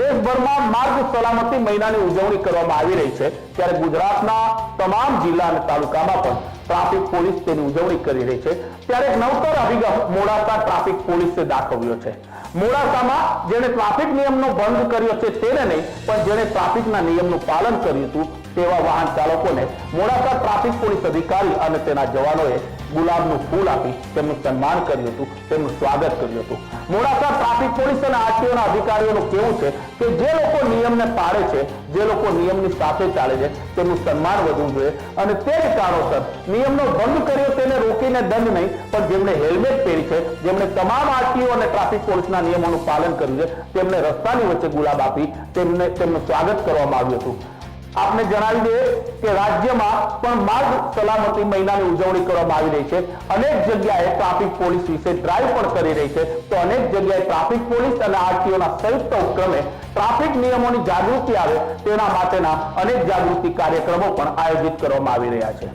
દેશભરમાં માર્ગ સલામતી મહિનાની ઉજવણી કરવામાં આવી રહી છે. ત્યારે ગુજરાતના તમામ જિલ્લા અને તાલુકામાં પણ ટ્રાફિક પોલીસ તેની ઉજવણી કરી રહી છે. ત્યારે એક નવતર અભિગમ મોડાસા ટ્રાફિક પોલીસે દાખવ્યો છે. મોડાસામાં જેણે ટ્રાફિક નિયમનો ભંગ કર્યો છે તેને નહીં, પણ જેણે ટ્રાફિકના નિયમનું પાલન કર્યું હતું, તેવા વાહન ચાલકોને મોડાસા ટ્રાફિક પોલીસ અધિકારી અને તેના જવાનોએ ગુલાબનું ફૂલ આપી તેમનું સન્માન કર્યું હતું, તેમનું સ્વાગત કર્યું હતું. મોડાસા ટ્રાફિક પોલીસ અને આરટીઓના અધિકારીઓનું કેવું છે કે જે લોકો નિયમને પાળે છે, જે લોકો નિયમની સાથે ચાલે છે, તેમનું સન્માન વધવું જોઈએ. અને તે જ કારણોસર નિયમનો ભંગ કર્યો તેને રોકીને દંડ નહીં, પણ જેમણે હેલ્મેટ પહેરી છે, જેમણે તમામ આરટીઓ અને ટ્રાફિક પોલીસના નિયમોનું પાલન કર્યું છે, તેમને રસ્તાની વચ્ચે ગુલાબ આપી તેમને, તેમનું સ્વાગત કરવામાં આવ્યું હતું. આપને જણાવી દઈએ કે રાજ્યમાં પણ માર્ગ સલામતી મહિનાની ઉજવણી કરવામાં આવી રહી છે. અનેક જગ્યાએ ટ્રાફિક પોલીસ વિશે ડ્રાઈવ પણ કરી રહી છે. તો અનેક જગ્યાએ ટ્રાફિક પોલીસ અને આરટીઓના સંયુક્ત ઉપક્રમે ટ્રાફિક નિયમોની જાગૃતિ આવે તેના માટેના અનેક જાગૃતિ કાર્યક્રમો પણ આયોજિત કરવામાં આવી રહ્યા છે.